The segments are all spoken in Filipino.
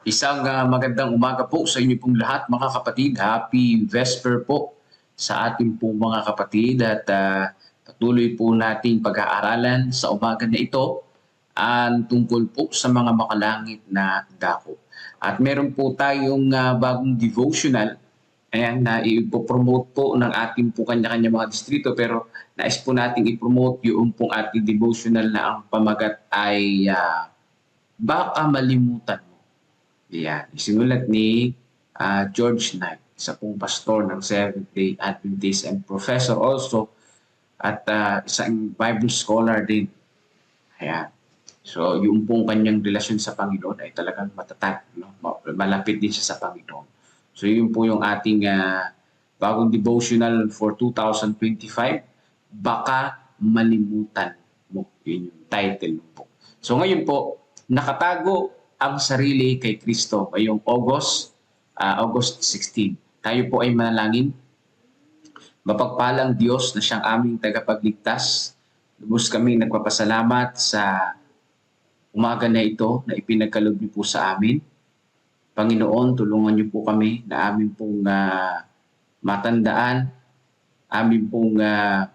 Isang ah, magandang umaga po sa inyo pong lahat mga kapatid. Happy Vesper po sa ating pong mga kapatid at ah, patuloy po nating pag-aaralan sa umaga na ito ang tungkol po sa mga makalangit na dako. At meron po tayong ah, bagong devotional Ayan, na ipopromote po ng ating po kanya-kanya mga distrito pero nais po nating i-promote yung pong ating devotional na ang pamagat ay ah, baka malimutan. Yan, isinulat ni ah, George Knight, isa pong pastor ng Seventh-day Adventist and professor also at ah, isang Bible scholar din. Ayan. So, yung pong kanyang relasyon sa Panginoon ay talagang matatag. No? Ma- Malapit din siya sa Panginoon. So, yun po yung ating ah, bagong devotional for 2025. Baka malimutan mo. Yun yung title po. So, ngayon po, nakatago ang sarili kay Kristo ngayong August, ah, August 16. Tayo po ay manalangin. Mapagpalang Diyos na siyang aming tagapagligtas. Lubos kami nagpapasalamat sa umaga na ito na ipinagkaloob niyo po sa amin. Panginoon, tulungan niyo po kami na amin pong ah, matandaan, amin pong ah,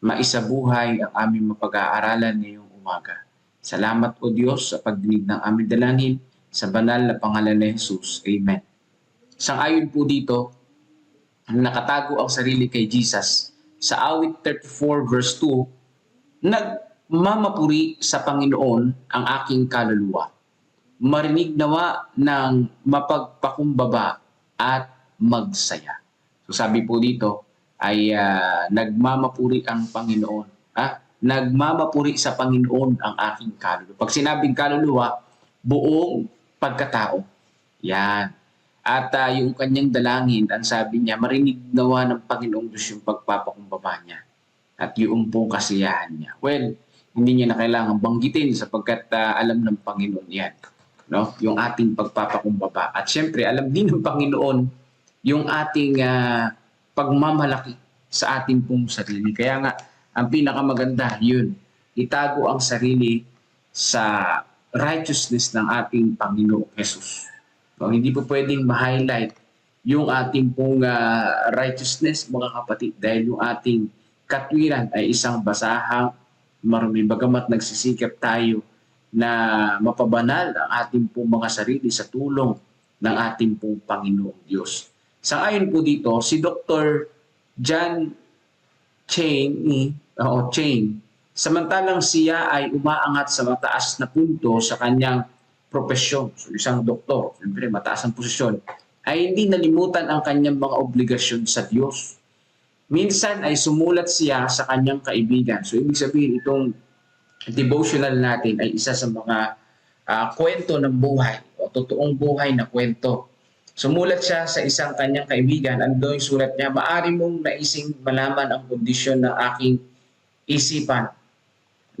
maisabuhay ang aming mapag-aaralan ngayong umaga. Salamat o Diyos sa pagdinig ng aming dalangin sa banal na pangalan ni Jesus. Amen. Sang-ayon po dito, nakatago ang sarili kay Jesus. Sa awit 34 verse 2, nagmamapuri sa Panginoon ang aking kaluluwa. Marinig nawa ng mapagpakumbaba at magsaya. So sabi po dito ay ah, nagmamapuri ang Panginoon. Ha? Nagmamapuri sa Panginoon ang aking kaluluwa. Pag sinabing kaluluwa, buong pagkatao. Yan. At ah, yung kanyang dalangin, ang sabi niya, marinig nawa ng Panginoong Diyos yung pagpapakumbaba niya at yung pong kasiyahan niya. Well, hindi niya na kailangan banggitin sapagkat ah, alam ng Panginoon yan. No? Yung ating pagpapakumbaba. At syempre, alam din ng Panginoon yung ating ah, pagmamalaki sa ating pong sarili. Kaya nga, ang pinakamaganda, yun, itago ang sarili sa righteousness ng ating Panginoong Jesus. No, hindi po pwedeng ma-highlight yung ating pong ah, righteousness, mga kapatid, dahil yung ating katwiran ay isang basahang marumi. Bagamat nagsisikap tayo na mapabanal ang ating pong mga sarili sa tulong ng ating pong Panginoong Diyos. Sa ayon po dito, si Dr. John Chain, o Chain, samantalang siya ay umaangat sa mataas na punto sa kanyang profesyon, so isang doktor, siyempre mataas ang posisyon, ay hindi nalimutan ang kanyang mga obligasyon sa Diyos. Minsan ay sumulat siya sa kanyang kaibigan. So ibig sabihin itong devotional natin ay isa sa mga ah, kwento ng buhay o totoong buhay na kwento. Sumulat siya sa isang kanyang kaibigan. Ando yung sulat niya, maari mong naising malaman ang kondisyon ng aking isipan.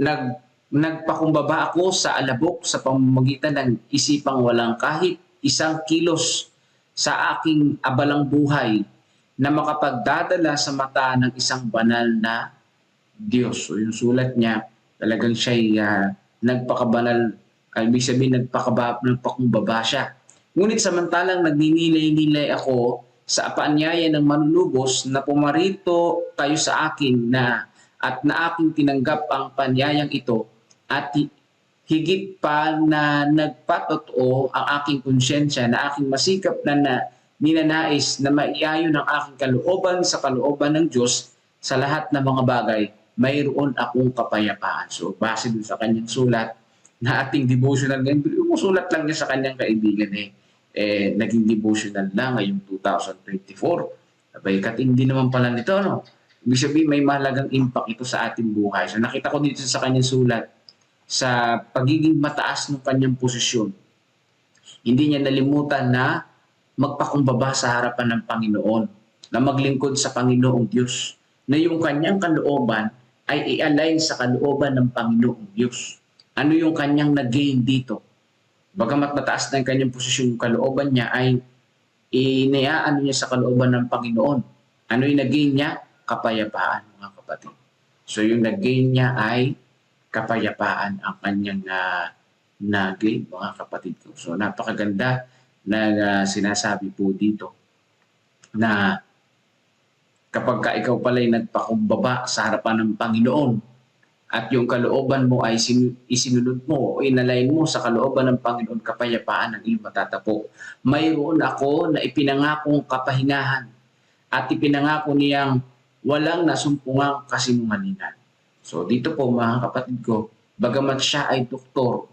Nag, nagpakumbaba ako sa alabok sa pamamagitan ng isipang walang kahit isang kilos sa aking abalang buhay na makapagdadala sa mata ng isang banal na Diyos. So yung sulat niya, talagang siya'y ah, nagpakabanal, uh, ibig sabihin nagpakaba, nagpakumbaba siya. Ngunit samantalang nagninilay-nilay ako sa paanyaya ng manunubos na pumarito kayo sa akin na at na aking tinanggap ang panyayang ito at hi- higit pa na nagpatotoo ang aking konsyensya na aking masikap na, na ninanais na maiayon ang aking kalooban sa kalooban ng Diyos sa lahat ng mga bagay, mayroon akong kapayapaan. So, base dun sa kanyang sulat na ating devotional ngayon, sulat lang niya sa kanyang kaibigan eh, eh naging devotional na ngayong 2024. Abay, katindi naman pala nito, no? Ibig sabihin, may mahalagang impact ito sa ating buhay. So, nakita ko dito sa kanyang sulat, sa pagiging mataas ng kanyang posisyon. Hindi niya nalimutan na magpakumbaba sa harapan ng Panginoon, na maglingkod sa Panginoong Diyos, na yung kanyang kalooban ay i-align sa kalooban ng Panginoong Diyos. Ano yung kanyang nag-gain dito? Bagamat mataas na yung kanyang posisyon, kalooban niya ay iniaano niya sa kalooban ng Panginoon. Ano nag-gain niya? Kapayapaan, mga kapatid. So yung nag-gain niya ay kapayapaan ang kanyang uh, na gain, mga kapatid ko. So napakaganda na ah, sinasabi po dito na kapag ka ikaw pala'y nagpakumbaba sa harapan ng Panginoon at yung kalooban mo ay sin- isinunod mo o inalain mo sa kalooban ng Panginoon kapayapaan ang iyong matatapo. Mayroon ako na ipinangakong kapahingahan at ipinangako niyang walang nasumpungang kasinungalingan. So dito po mga kapatid ko, bagamat siya ay doktor,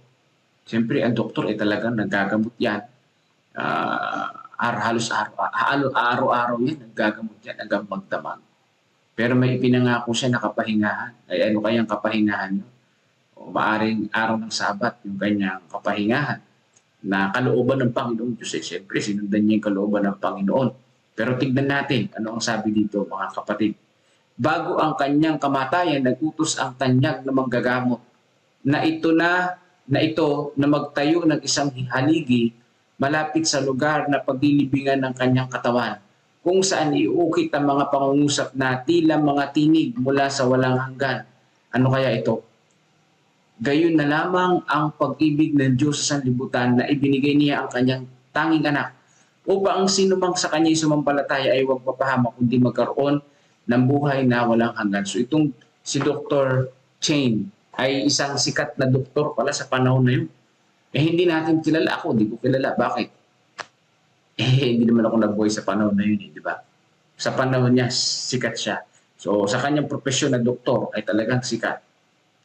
siyempre ang doktor ay talagang nagagamot yan. Ar halos araw, halo- araw-araw yan, nagagamot yan hanggang magdamag. Pero may ipinangako siya na kapahingahan. Ay ano kayang kapahingahan yun? O maaring araw ng sabat, yung kanyang kapahingahan na kalooban ng Panginoon Diyos. Eh, siyempre, sinundan niya yung kalooban ng Panginoon. Pero tignan natin, ano ang sabi dito, mga kapatid. Bago ang kanyang kamatayan, nagutos ang tanyag na manggagamot na ito na na ito na magtayo ng isang haligi malapit sa lugar na paglilibingan ng kanyang katawan kung saan iukit ang mga pangungusap na tila mga tinig mula sa walang hanggan. Ano kaya ito? Gayon na lamang ang pag-ibig ng Diyos sa sanlibutan na ibinigay niya ang kanyang tanging anak upang ang sinumang sa kanya sumampalataya ay huwag mapahama kundi magkaroon ng buhay na walang hanggan. So itong si Dr. Chain ay isang sikat na doktor pala sa panahon na yun. Eh hindi natin kilala ako, di ko kilala. Bakit? Eh hindi naman ako nabuhay sa panahon na yun, eh, di ba? Sa panahon niya, sikat siya. So sa kanyang profesyon na doktor ay talagang sikat.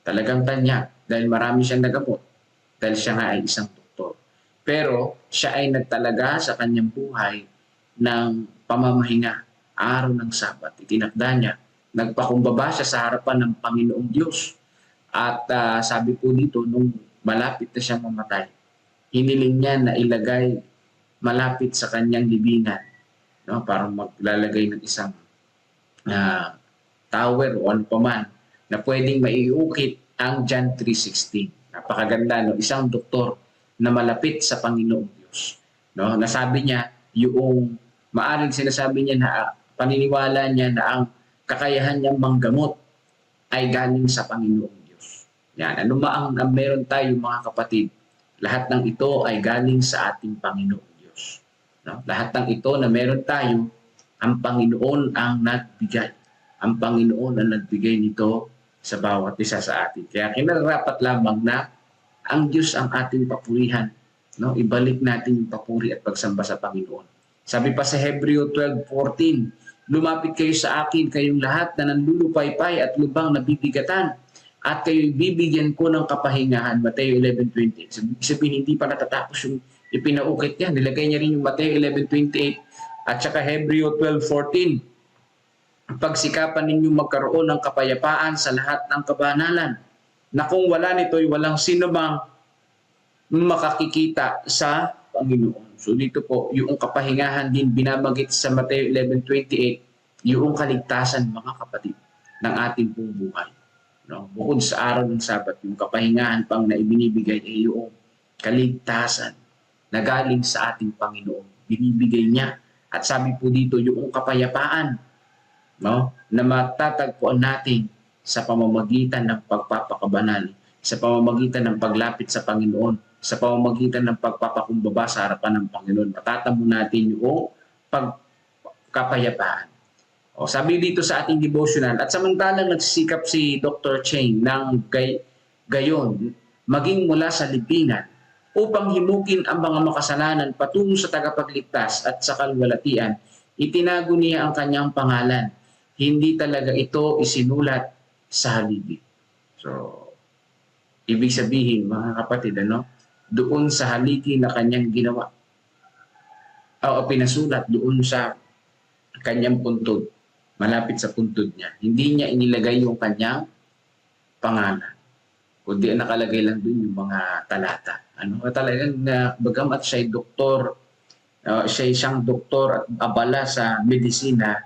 Talagang tanya dahil marami siyang nagamot. Dahil siya nga ay isang doktor. Pero siya ay nagtalaga sa kanyang buhay ng pamamahinga, araw ng Sabat. Itinakda niya. Nagpakumbaba siya sa harapan ng Panginoong Diyos. At ah, sabi po dito, nung malapit na siyang mamatay, hiniling niya na ilagay malapit sa kanyang libingan. No? Parang maglalagay ng isang ah, tower o ano paman na pwedeng maiukit ang John 3.16. Napakaganda, no? isang doktor na malapit sa Panginoong Diyos. No? Nasabi niya, yung maaring sinasabi niya na paniniwala niya na ang kakayahan niyang manggamot ay galing sa Panginoong Diyos. Yan, ano ma ang, meron tayo mga kapatid, lahat ng ito ay galing sa ating Panginoong Diyos. No? Lahat ng ito na meron tayo, ang Panginoon ang nagbigay. Ang Panginoon ang nagbigay nito sa bawat isa sa atin. Kaya kinarapat lamang na ang Diyos ang ating papurihan. No? Ibalik natin yung papuri at pagsamba sa Panginoon. Sabi pa sa Hebreo 12.14, Lumapit kayo sa akin, kayong lahat na nanlulupaypay at lubang nabibigatan, at kayo'y bibigyan ko ng kapahingahan. Mateo 11.28. Sabi- Sabihin, hindi pa natatapos yung ipinaukit niya. Nilagay niya rin yung Mateo 11.28 at saka Hebreo 12.14. Pagsikapan ninyo magkaroon ng kapayapaan sa lahat ng kabanalan na kung wala nito'y walang sino mang makakikita sa Panginoon. So dito po, yung kapahingahan din binabagit sa Mateo 11.28, yung kaligtasan mga kapatid ng ating pong buhay. No? Bukod sa araw ng Sabat, yung kapahingahan pang na ibinibigay ay yung kaligtasan na galing sa ating Panginoon. Binibigay niya. At sabi po dito, yung kapayapaan no? na matatagpuan natin sa pamamagitan ng pagpapakabanal, sa pamamagitan ng paglapit sa Panginoon, sa pamamagitan ng pagpapakumbaba sa harapan ng Panginoon. Matatamo natin yung pagkapayapaan. O, sabi dito sa ating devotional, at samantalang nagsisikap si Dr. Chain ng gay, gayon, maging mula sa libingan, upang himukin ang mga makasalanan patungo sa tagapagligtas at sa kalwalatian, itinago niya ang kanyang pangalan. Hindi talaga ito isinulat sa haligi. So, ibig sabihin, mga kapatid, ano, doon sa haligi na kanyang ginawa, o pinasulat doon sa kanyang puntod, malapit sa puntod niya. Hindi niya inilagay yung kanyang pangalan. Kundi nakalagay lang doon yung mga talata. Ano, talagang na bagamat siya ay doktor, uh, siya ay siyang doktor at abala sa medisina,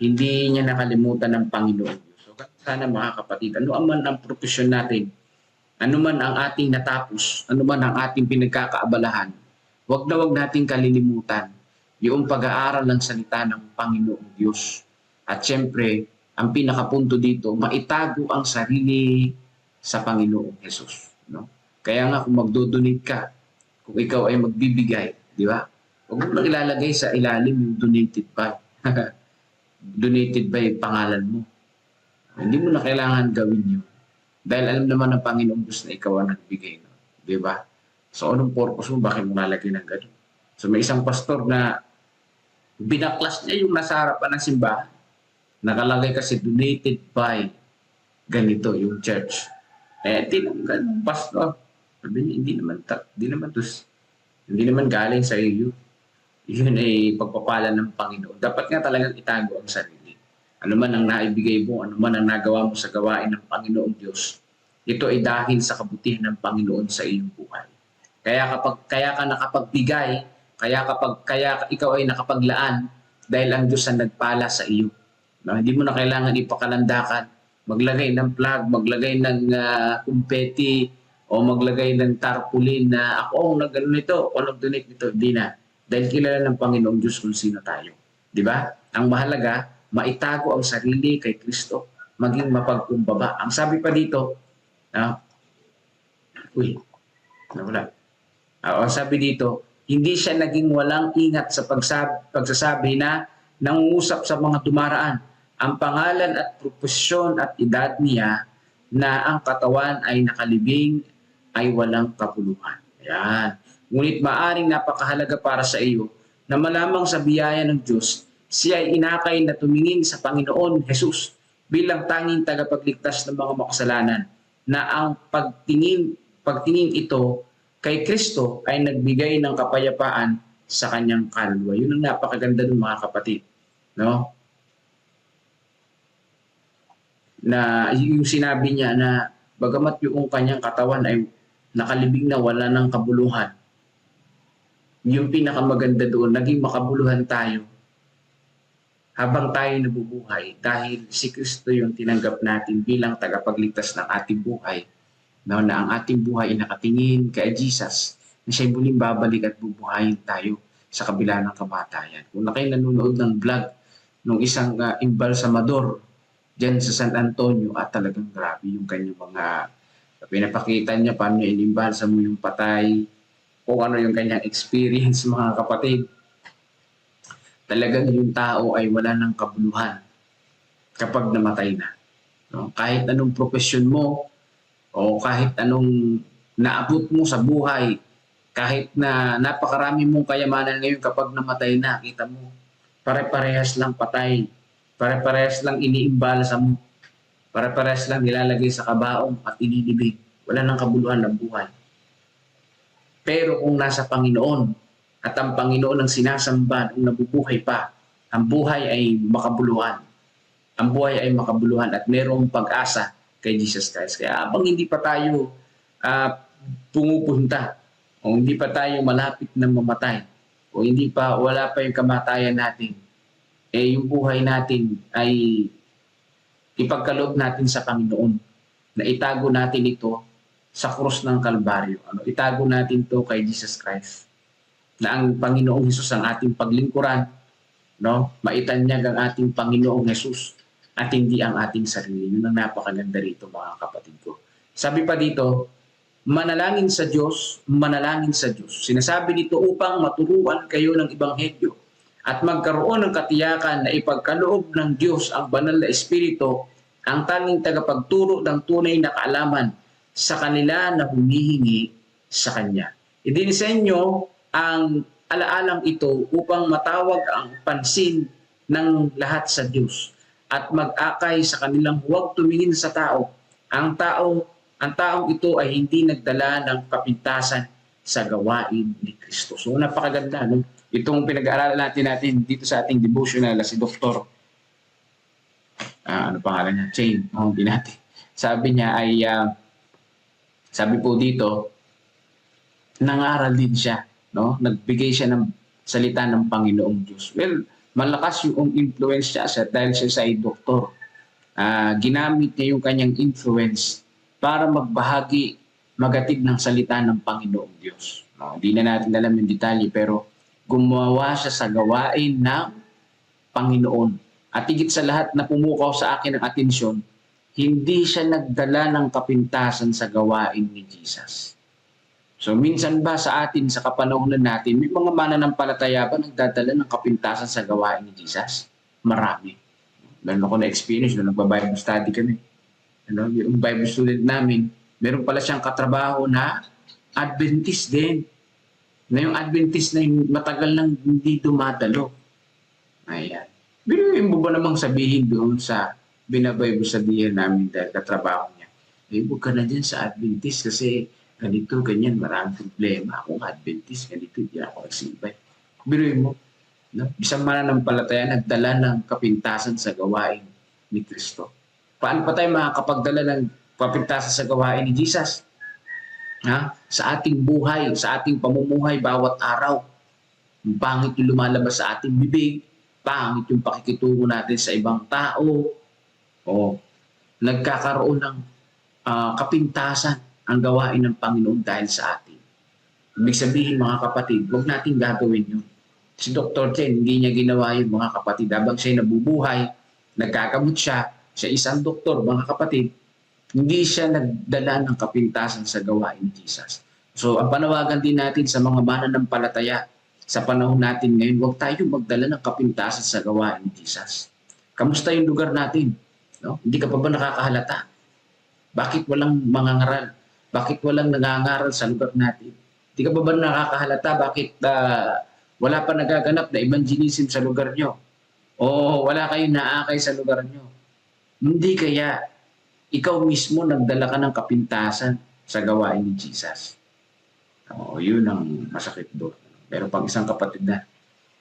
hindi niya nakalimutan ng Panginoon. So, sana mga kapatid, ano man ang profesyon natin, ano man ang ating natapos, ano man ang ating pinagkakaabalahan, wag na wag nating kalilimutan yung pag-aaral ng salita ng Panginoong Diyos. At syempre, ang pinakapunto dito, maitago ang sarili sa Panginoong Jesus. No? Kaya nga kung magdo-donate ka, kung ikaw ay magbibigay, di ba? Huwag mo lang ilalagay sa ilalim yung donated by. donated by pangalan mo. Hindi mo na kailangan gawin yun. Dahil alam naman ng Panginoong Diyos na ikaw ang nagbigay. No? Di ba? So, anong purpose mo? Bakit mo nalagay ng gano'n? So, may isang pastor na binaklas niya yung nasa harapan ng simbahan. Nakalagay kasi donated by ganito yung church. Eh, tinanggal ng pastor. Sabi niya, hindi naman, ta- hindi naman tos, hindi naman galing sa iyo. Yun ay pagpapala ng Panginoon. Dapat nga talagang itago ang sarili. Ano man ang naibigay mo, ano man ang nagawa mo sa gawain ng Panginoong Diyos, ito ay dahil sa kabutihan ng Panginoon sa iyong buhay. Kaya kapag kaya ka nakapagbigay, kaya kapag kaya ikaw ay nakapaglaan dahil ang Diyos ang nagpala sa iyo. No, hindi mo na kailangan ipakalandakan, maglagay ng plug, maglagay ng uh, kumpeti o maglagay ng tarpaulin na ako ang nag nito o nag-donate nito. Hindi na. Dahil kilala ng Panginoong Diyos kung sino tayo. Di ba? Ang mahalaga, maitago ang sarili kay Kristo, maging mapagkumbaba. Ang sabi pa dito, ah, uy, nawala. Ah, ang sabi dito, hindi siya naging walang ingat sa pagsabi, pagsasabi na nangungusap sa mga dumaraan. Ang pangalan at propesyon at edad niya na ang katawan ay nakalibing ay walang kapuluhan. Ayan. Ngunit maaring napakahalaga para sa iyo na malamang sa biyaya ng Diyos, siya ay inakay na tumingin sa Panginoon Jesus bilang tanging tagapagligtas ng mga makasalanan na ang pagtingin pagtingin ito kay Kristo ay nagbigay ng kapayapaan sa kanyang kaluluwa. Yun ang napakaganda ng mga kapatid. No? Na yung sinabi niya na bagamat yung kanyang katawan ay nakalibing na wala ng kabuluhan, yung pinakamaganda doon, naging makabuluhan tayo habang tayo nabubuhay dahil si Kristo yung tinanggap natin bilang tagapagligtas ng ating buhay no, na ang ating buhay ay nakatingin kay Jesus na siya'y muling babalik at bubuhayin tayo sa kabila ng kamatayan. Kung na kayo nanonood ng vlog ng isang uh, imbalsamador dyan sa San Antonio at talagang grabe yung kanyang mga pinapakita niya paano niya inimbalsa mo yung patay, kung ano yung kanyang experience mga kapatid. Talagang yung tao ay wala ng kabuluhan kapag namatay na. No? Kahit anong profesyon mo o kahit anong naabot mo sa buhay, kahit na napakarami mong kayamanan ngayon kapag namatay na, kita mo, pare-parehas lang patay, pare-parehas lang iniimbalsa mo, pare-parehas lang nilalagay sa kabaong at inilibig. Wala ng kabuluhan ng buhay. Pero kung nasa Panginoon at ang Panginoon ang sinasamba nung nabubuhay pa, ang buhay ay makabuluhan. Ang buhay ay makabuluhan at mayroong pag-asa kay Jesus Christ. Kaya habang hindi pa tayo uh, pumupunta o hindi pa tayo malapit na mamatay o hindi pa wala pa yung kamatayan natin, eh yung buhay natin ay ipagkaloob natin sa Panginoon na itago natin ito sa krus ng Kalbaryo. Ano, itago natin to kay Jesus Christ. Na ang Panginoong Hesus ang ating paglingkuran, no? Maitanyag ang ating Panginoong Hesus at hindi ang ating sarili. Yun ang napakaganda rito mga kapatid ko. Sabi pa dito, manalangin sa Diyos, manalangin sa Diyos. Sinasabi dito upang maturuan kayo ng Ebanghelyo at magkaroon ng katiyakan na ipagkaloob ng Diyos ang banal na Espiritu ang tanging tagapagturo ng tunay na kaalaman sa kanila na humihingi sa Kanya. Idinisenyo ang alaalang ito upang matawag ang pansin ng lahat sa Diyos at mag-akay sa kanilang huwag tumingin sa tao. Ang tao, ang taong ito ay hindi nagdala ng kapintasan sa gawain ni Kristo. So napakaganda no? Itong pinag-aaralan natin natin dito sa ating devotional na si Dr. Uh, ano pangalan niya? Chain. Oh, hindi natin. Sabi niya ay uh, sabi po dito, nangaral din siya, no? Nagbigay siya ng salita ng Panginoong Diyos. Well, malakas yung influence siya sa dahil siya sa doktor. Uh, ginamit niya yung kanyang influence para magbahagi, magatid ng salita ng Panginoong Diyos. No, hindi na natin alam yung detalye pero gumawa siya sa gawain ng Panginoon. At higit sa lahat na pumukaw sa akin ng atensyon, hindi siya nagdala ng kapintasan sa gawain ni Jesus. So minsan ba sa atin, sa kapanahonan natin, may mga mananampalataya ba nagdadala ng kapintasan sa gawain ni Jesus? Marami. Meron ako na experience nung nagba-Bible study kami. Ano, yung Bible student namin, meron pala siyang katrabaho na Adventist din. Na yung Adventist na yung matagal nang hindi dumadalo. Ayan. Biruin mo ba namang sabihin doon sa binabible studyhan namin dahil katrabaho niya, eh, huwag ka na dyan sa Adventist kasi ganito, ganyan, maraming problema. Ako Adventist, ganito, hindi ako nagsibay. Biruin mo, no? isang mananampalataya nagdala ng kapintasan sa gawain ni Kristo. Paano pa tayo makakapagdala ng kapintasan sa gawain ni Jesus? Ha? Sa ating buhay, sa ating pamumuhay bawat araw. Ang pangit yung lumalabas sa ating bibig, pangit yung pakikitungo natin sa ibang tao, o nagkakaroon ng ah, kapintasan ang gawain ng Panginoon dahil sa atin. Ibig sabihin mga kapatid, huwag natin gagawin yun. Si Dr. Chen, hindi niya ginawa yun mga kapatid. Habang siya nabubuhay, nagkakamot siya, siya isang doktor mga kapatid, hindi siya nagdala ng kapintasan sa gawain ni Jesus. So ang panawagan din natin sa mga mananampalataya sa panahon natin ngayon, huwag tayo magdala ng kapintasan sa gawain ni Jesus. Kamusta yung lugar natin? No? Hindi ka pa ba nakakahalata? Bakit walang mangangaral? Bakit walang nangangaral sa lugar natin? Hindi ka pa ba nakakahalata? Bakit ah, wala pa nagaganap na evangelism sa lugar nyo? O wala kayong naakay sa lugar nyo? Hindi kaya ikaw mismo nagdala ka ng kapintasan sa gawain ni Jesus. Oo, yun ang masakit doon. Pero pag isang kapatid na,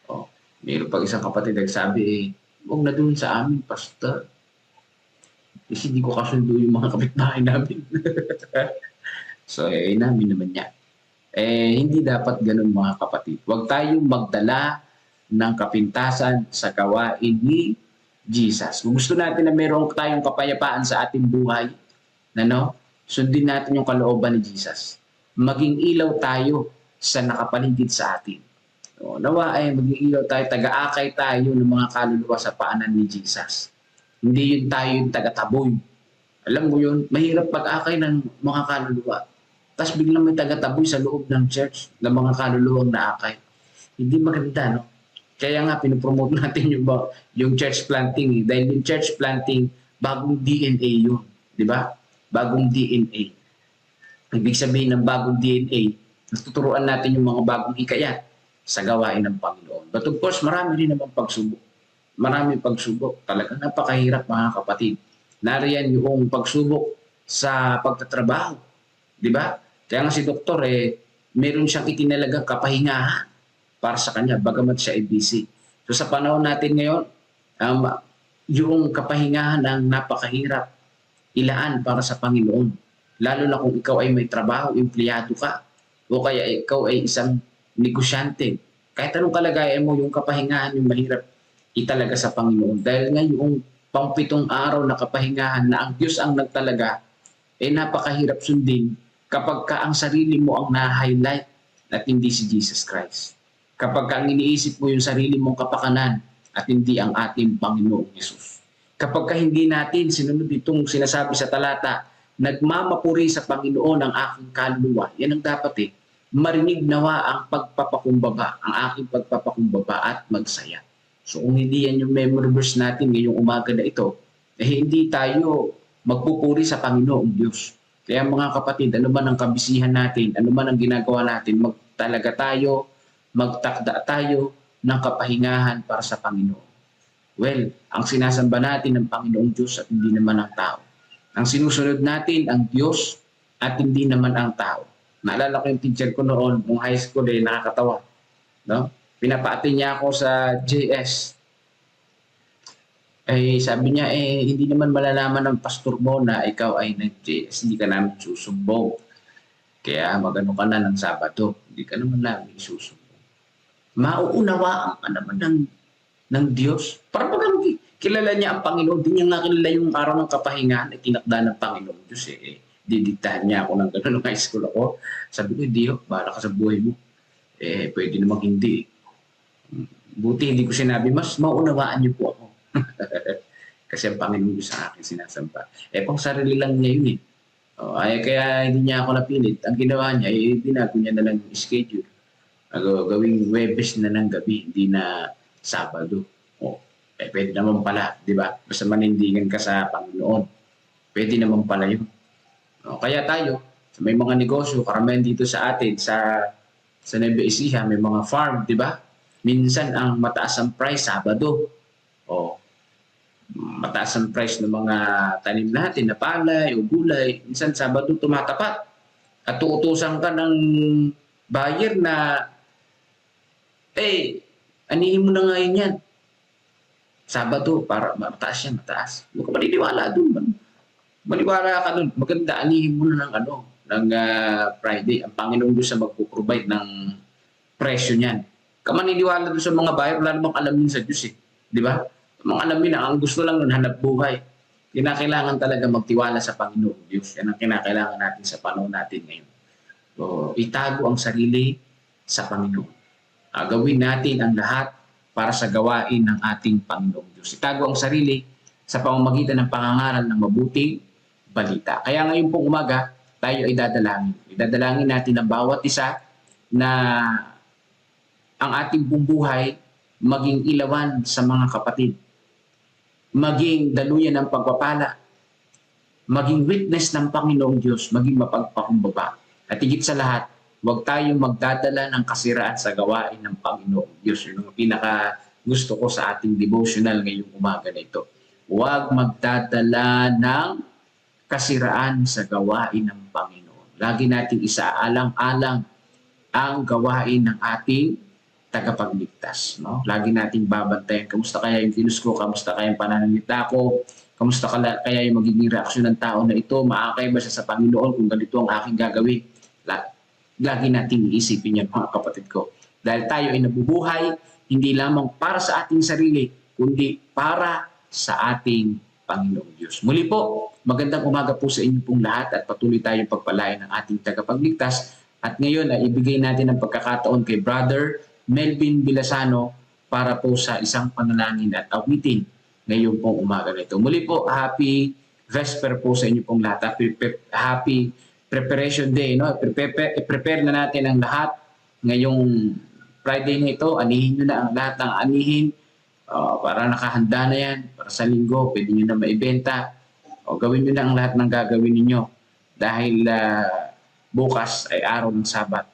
oh, mayroon pag isang kapatid nagsabi, eh, huwag na doon sa amin, pastor. Kasi hindi ko kasundo yung mga kapitbahay namin. so, eh, namin naman yan. Eh, hindi dapat ganun mga kapatid. Huwag tayong magdala ng kapintasan sa gawain ni Jesus. Kung gusto natin na meron tayong kapayapaan sa ating buhay, na no, sundin natin yung kalooban ni Jesus. Maging ilaw tayo sa nakapaligid sa atin. O, nawa ay maging ilaw tayo, taga-akay tayo ng mga kaluluwa sa paanan ni Jesus. Hindi yun tayo yung taga-taboy. Alam mo yun, mahirap pag-akay ng mga kaluluwa. Tapos biglang may taga-taboy sa loob ng church ng mga kaluluwang naakay. Hindi maganda, no? Kaya nga, pinopromote natin yung, yung church planting. eh. Dahil yung church planting, bagong DNA yun. Di ba? Bagong DNA. Ibig sabihin ng bagong DNA, natuturuan natin yung mga bagong hikayat sa gawain ng Panginoon. But of course, marami rin naman pagsubok. Marami pagsubok. Talagang napakahirap mga kapatid. Nariyan yung pagsubok sa pagtatrabaho. Di ba? Kaya nga si doktor, eh, meron siyang itinalagang kapahingahan para sa kanya, bagamat siya ay busy. So sa panahon natin ngayon, um, yung kapahingahan ang napakahirap ilaan para sa Panginoon. Lalo na kung ikaw ay may trabaho, empleyado ka, o kaya ikaw ay isang negosyante. Kahit anong kalagayan mo, yung kapahingahan yung mahirap italaga sa Panginoon. Dahil nga yung pangpitong araw na kapahingahan na ang Diyos ang nagtalaga, eh napakahirap sundin kapag ka ang sarili mo ang na-highlight at hindi si Jesus Christ. Kapag ka ang iniisip mo yung sarili mong kapakanan at hindi ang ating Panginoong Yesus. Kapag ka hindi natin sinunod itong sinasabi sa talata, nagmamapuri sa Panginoon ang aking kaluluwa, yan ang dapat eh, marinig nawa ang pagpapakumbaba, ang aking pagpapakumbaba at magsaya. So kung hindi yan yung memory verse natin ngayong umaga na ito, eh hindi tayo magpupuri sa Panginoong Diyos. Kaya mga kapatid, ano man ang kabisihan natin, ano man ang ginagawa natin, magtalaga tayo, magtakda tayo ng kapahingahan para sa Panginoon. Well, ang sinasamba natin ng Panginoong Diyos at hindi naman ang tao. Ang sinusunod natin ang Diyos at hindi naman ang tao. Naalala ko yung teacher ko noon, nung high school eh, nakakatawa. No? Pinapaatin niya ako sa JS. Eh, sabi niya, eh, hindi naman malalaman ng pastor mo na ikaw ay nag-JS, hindi ka namin susumbong. Kaya magano ka na ng Sabado, hindi ka naman namin susumbong. Mauunawaan ka naman ng, ng Diyos. Para bagang ki- kilala niya ang Panginoon, di niya nga kilala yung araw ng kapahingahan na tinakda ng Panginoon Diyos eh. eh didiktahan niya ako ng gano'n nung high school ako. Sabi ko, hindi, oh, bahala ka sa buhay mo. Eh, pwede namang hindi. Buti hindi ko sinabi, mas maunawaan niyo po ako. Kasi ang Panginoon Diyos sa akin sinasamba. Eh, pang sarili lang niya yun eh. Oh, ay kaya hindi niya ako napilit. Ang ginawa niya, eh, binago niya na lang yung schedule. Ano, gawing Webes na ng gabi, hindi na Sabado. Oh, eh, pwede naman pala, di ba? Basta manindigan ka sa Panginoon. Pwede naman pala yun. Oh, kaya tayo, may mga negosyo, karamihan dito sa atin, sa sa Nueva Ecija, may mga farm, di ba? Minsan ang mataas ang price, Sabado. O, mataas ang price ng mga tanim natin na palay o gulay. Minsan Sabado tumatapat. At tuutusan ka ng buyer na, eh, anihin mo na ngayon yan. Sabado, para mataas yan, mataas. Huwag ka maniniwala doon. Man. Maniwala ka doon. Maganda, anihin mo na ng ano, ng ah, Friday. Ang Panginoon Diyos ang magpo-provide ng presyo niyan. Ka maniniwala doon sa mga buyer, wala namang alam yun sa Diyos eh. Di ba? Mga alam nila, ang gusto lang nun, hanap buhay. Kinakailangan talaga magtiwala sa Panginoon Diyos. Yan ang kinakailangan natin sa panahon natin ngayon. So, itago ang sarili sa Panginoon. Ah, gawin natin ang lahat para sa gawain ng ating Panginoong Diyos. Itago ang sarili sa pamamagitan ng pangangaral ng mabuting balita. Kaya ngayon pong umaga, tayo ay dadalangin. Idadalangin natin ang bawat isa na ang ating buhay maging ilawan sa mga kapatid. Maging daluyan ng pagpapala. Maging witness ng Panginoong Diyos. Maging mapagpakumbaba. At higit sa lahat, huwag tayong magdadala ng kasiraan sa gawain ng Panginoong Diyos. Yun ang pinaka gusto ko sa ating devotional ngayong umaga na ito. Huwag magdadala ng kasiraan sa gawain ng Panginoon. Lagi nating isaalang-alang ang gawain ng ating tagapagligtas. No? Lagi nating babantayan, kamusta kaya yung kilos ko, kamusta kaya yung pananalita ko, kamusta kaya yung magiging reaksyon ng tao na ito, maakay ba siya sa Panginoon kung ganito ang aking gagawin. La- Lagi nating iisipin yan mga kapatid ko. Dahil tayo ay nabubuhay, hindi lamang para sa ating sarili, kundi para sa ating Panginoong Diyos. Muli po, magandang umaga po sa inyo pong lahat at patuloy tayong pagpalain ng ating tagapagligtas. At ngayon ay ibigay natin ang pagkakataon kay Brother Melvin Bilasano para po sa isang panalangin at awitin ngayon pong umaga na ito. Muli po, happy Vesper po sa inyo pong lahat. Happy, happy Preparation Day. No? Prepare, prepare na natin ang lahat ngayong Friday na ito. Anihin nyo na ang lahat ng anihin uh, para nakahanda na yan. Para sa linggo, pwede nyo na maibenta. O gawin nyo na ang lahat ng gagawin ninyo. Dahil ah, bukas ay araw ng Sabat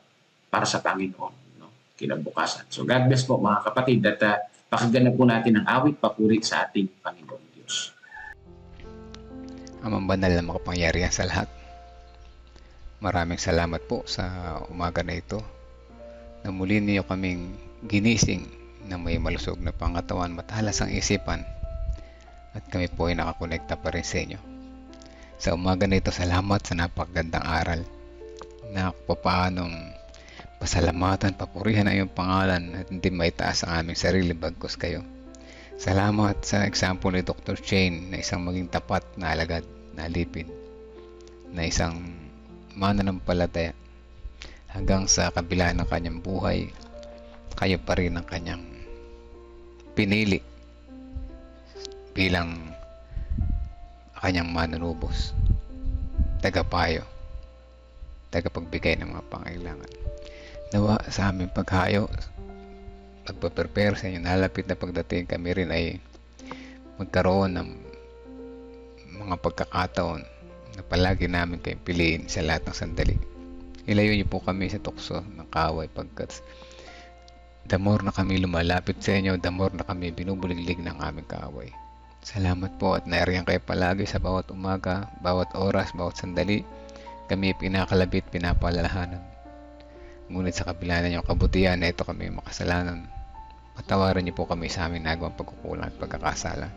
para sa Panginoon. No? Kinabukasan. So God bless po mga kapatid at uh, pakinggan na po natin ang awit papuri sa ating Panginoon Diyos. Amang banal na makapangyarihan sa lahat. Maraming salamat po sa umaga na ito na muli niyo kaming ginising na may malusog na pangatawan matalas ang isipan at kami po ay nakakonekta pa rin sa inyo. Sa umaga na ito, salamat sa napakagandang aral na kung pasalamatan, papurihan ang iyong pangalan at hindi maitaas ang aming sarili bagkos kayo. Salamat sa example ni Dr. Chain na isang maging tapat na alagad na alipin na isang mananampalataya hanggang sa kabila ng kanyang buhay kayo pa rin ang kanyang pinili bilang kanyang manunubos tagapayo tagapagbigay ng mga pangailangan. Nawa sa aming paghayo pagpaprepare sa inyo nalapit na pagdating kami rin ay magkaroon ng mga pagkakataon na palagi namin kayong piliin sa lahat ng sandali. Ilayo niyo po kami sa tukso ng kaway pagkat the more na kami lumalapit sa inyo, the more na kami binubuliglig ng aming kaaway. Salamat po at nariyan kayo palagi sa bawat umaga, bawat oras, bawat sandali. Kami pinakalabit, pinapalalahanan. Ngunit sa kabila ng inyong kabutihan na ito kami makasalanan. Patawaran niyo po kami sa aming nagawang pagkukulang at pagkakasala.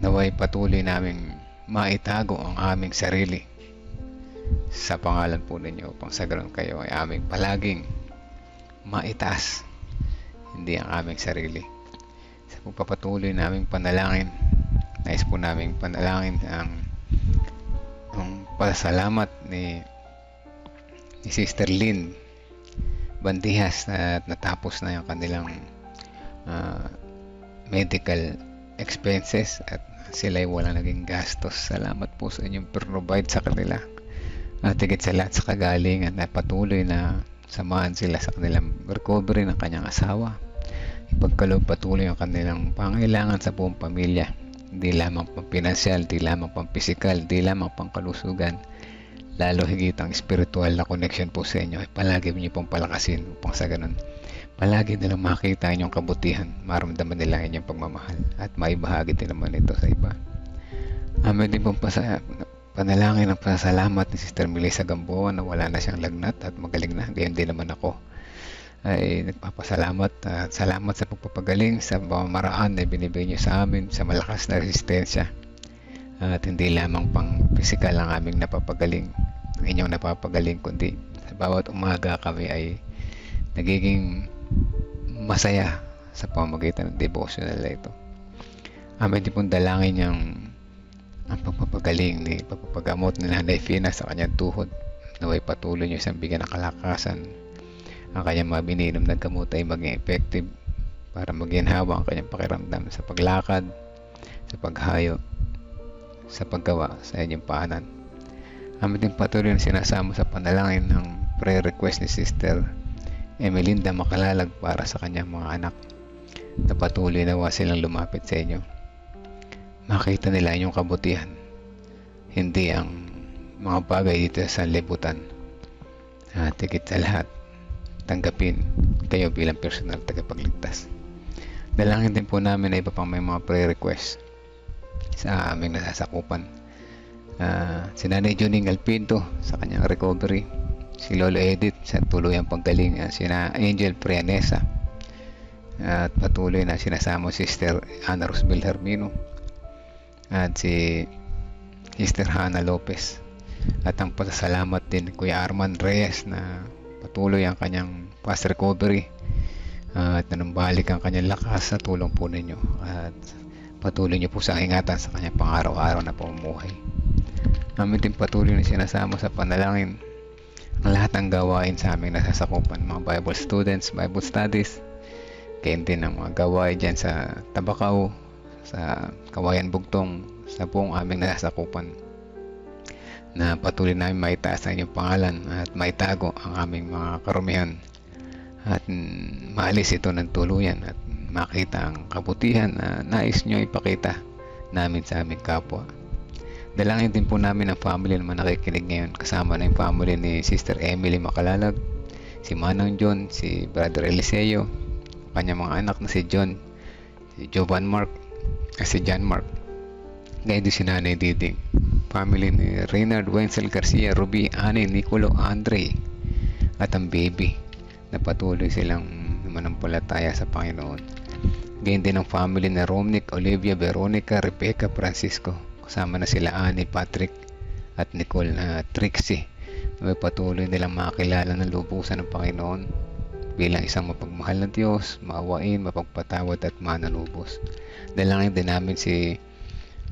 Naway patuloy naming maitago ang aming sarili. Sa pangalan po ninyo upang sa kayo ay aming palaging maitaas hindi ang aming sarili. Sa pagpapatuloy naming panalangin nais po naming panalangin ang ang pasalamat ni ni Sister Lynn Bandihas na natapos na yung kanilang ah, medical expenses at sila'y walang naging gastos. Salamat po sa inyong provide sa kanila. At higit sa lahat sa kagalingan na patuloy na samahan sila sa kanilang recovery ng kanyang asawa. Ipagkaloob patuloy ang kanilang pangailangan sa buong pamilya. Hindi lamang pang pinansyal, di lamang pang pisikal, di lamang pang kalusugan. Lalo higit ang spiritual na connection po sa inyo. Palagi niyo pong palakasin upang sa ganun. Palagi nilang makita ang inyong kabutihan, maramdaman nila ang inyong pagmamahal at maibahagi din naman ito sa iba. Amin din pong pasa, panalangin ng pasalamat ni Sister Melissa Gamboa na wala na siyang lagnat at magaling na. Gayon din naman ako ay nagpapasalamat at salamat sa pagpapagaling sa pamamaraan na binibigay niyo sa amin sa malakas na resistensya at hindi lamang pang physical ang aming napapagaling ang inyong napapagaling kundi sa bawat umaga kami ay nagiging masaya sa pamamagitan ng devotional na ito. Amin din pong dalangin niyang ang pagpapagaling ni pagpapagamot ni Nanay Fina sa kanyang tuhod naway patuloy niyo siyang bigyan ng kalakasan. Ang kanyang mga bininom na gamot ay maging effective para maginhawa ang kanyang pakiramdam sa paglakad, sa paghayo, sa paggawa sa inyong paanan. Amin din patuloy na sinasama sa panalangin ng prayer request ni Sister Emelinda Makalalag para sa kanyang mga anak na patuloy nawa silang lumapit sa inyo. Makita nila inyong kabutihan, hindi ang mga bagay dito sa libutan. At higit sa lahat, tanggapin kayo bilang personal tagapagligtas. Dalangin din po namin na iba pang may mga prayer request sa aming nasasakupan. Ah, si Nanay Juning Alpinto sa kanyang recovery. Si Lolo Edith sa tuluyang paggaling. Uh, si na Angel Prianesa. at patuloy na sinasama si Sister Ana Rosbel Hermino. At si Sister Hannah Lopez. At ang pasasalamat din Kuya Arman Reyes na patuloy ang kanyang fast recovery at nanumbalik ang kanyang lakas sa tulong po ninyo at patuloy niyo po sa ingatan sa kanyang pang-araw-araw na pamumuhay. Namin din patuloy na sinasama sa panalangin ang lahat ng gawain sa aming nasasakupan, mga Bible students, Bible studies, kayo din ang mga gawain dyan sa Tabakaw, sa Kawayan Bugtong, sa buong aming nasasakupan na patuloy namin maitaas ang inyong pangalan at maitago ang aming mga karumihan at maalis ito ng tuluyan at makita ang kabutihan na nais nyo ipakita namin sa aming kapwa. Dalangin din po namin ang family na nakikinig ngayon kasama na yung family ni Sister Emily Makalalag, si Manong John, si Brother Eliseo, kanyang mga anak na si John, si Jovan Mark, at si John Mark. Ngayon din si Nanay Diding, family ni Reynard Wenzel Garcia, Ruby, Ani, Nicolo, Andre, at ang baby na patuloy silang manampalataya sa Panginoon. Ganyan din ang family ni Romnick, Olivia, Veronica, Rebecca, Francisco. Kasama na sila Ani, Patrick, at Nicole na Trixie. Na patuloy nilang makakilala ng lubusan ng Panginoon bilang isang mapagmahal na Diyos, maawain, mapagpatawad at mananubos. Dalangin din namin si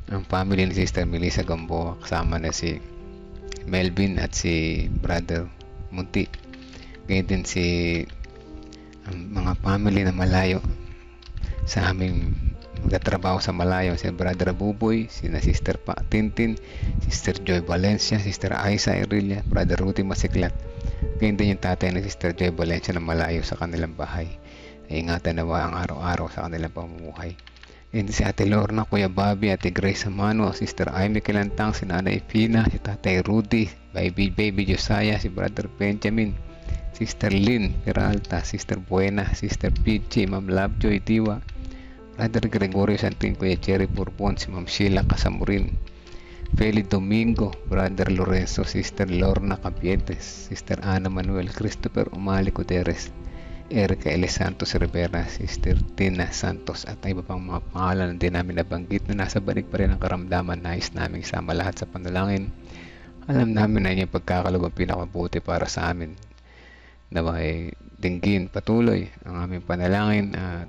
ang family ni Sister Melissa Gamboa kasama na si Melvin at si Brother Munti. Ganyan din si ang mga family na malayo sa aming magtatrabaho sa malayo si Brother Buboy, si na Sister Pa Tintin, Sister Joy Valencia, Sister Aiza Erilia, Brother Rudy Masiklat. Ganyan din yung tatay ni Sister Joy Valencia na malayo sa kanilang bahay. Ay ingatan nawa ang araw-araw sa kanilang pamumuhay. And si Ate Lorna, Kuya Bobby, Ate Grace Amano, Sister Amy Kilantang, si Nanay Pina, si Tatay Rudy, Baby Baby Josiah, si Brother Benjamin, Sister Lynn Peralta, Sister Buena, Sister Pichi, Ma'am Lovejoy Diwa, Brother Gregorio Santin, Kuya Cherry Bourbon, si Ma'am Sheila Casamurin, Feli Domingo, Brother Lorenzo, Sister Lorna Capietes, Sister Ana Manuel, Christopher Umali Cuderes, Erica L. Santos Rivera, Sister Tina Santos at iba pang mga pangalan na din namin nabanggit na nasa balik pa rin ang karamdaman nais naming sama lahat sa panalangin. Alam namin na inyong pagkakaloob ang pinakabuti para sa amin. Naway dinggin patuloy ang aming panalangin at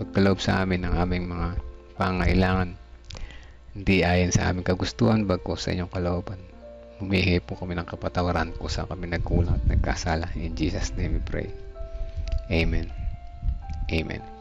pagkaloob sa amin ang aming mga pangailangan. Hindi ayon sa aming kagustuhan bagko sa inyong kalooban. Humihi po kami ng kapatawaran kung saan kami nagkulang at nagkasala. In Jesus' name we pray. Amen. Amen.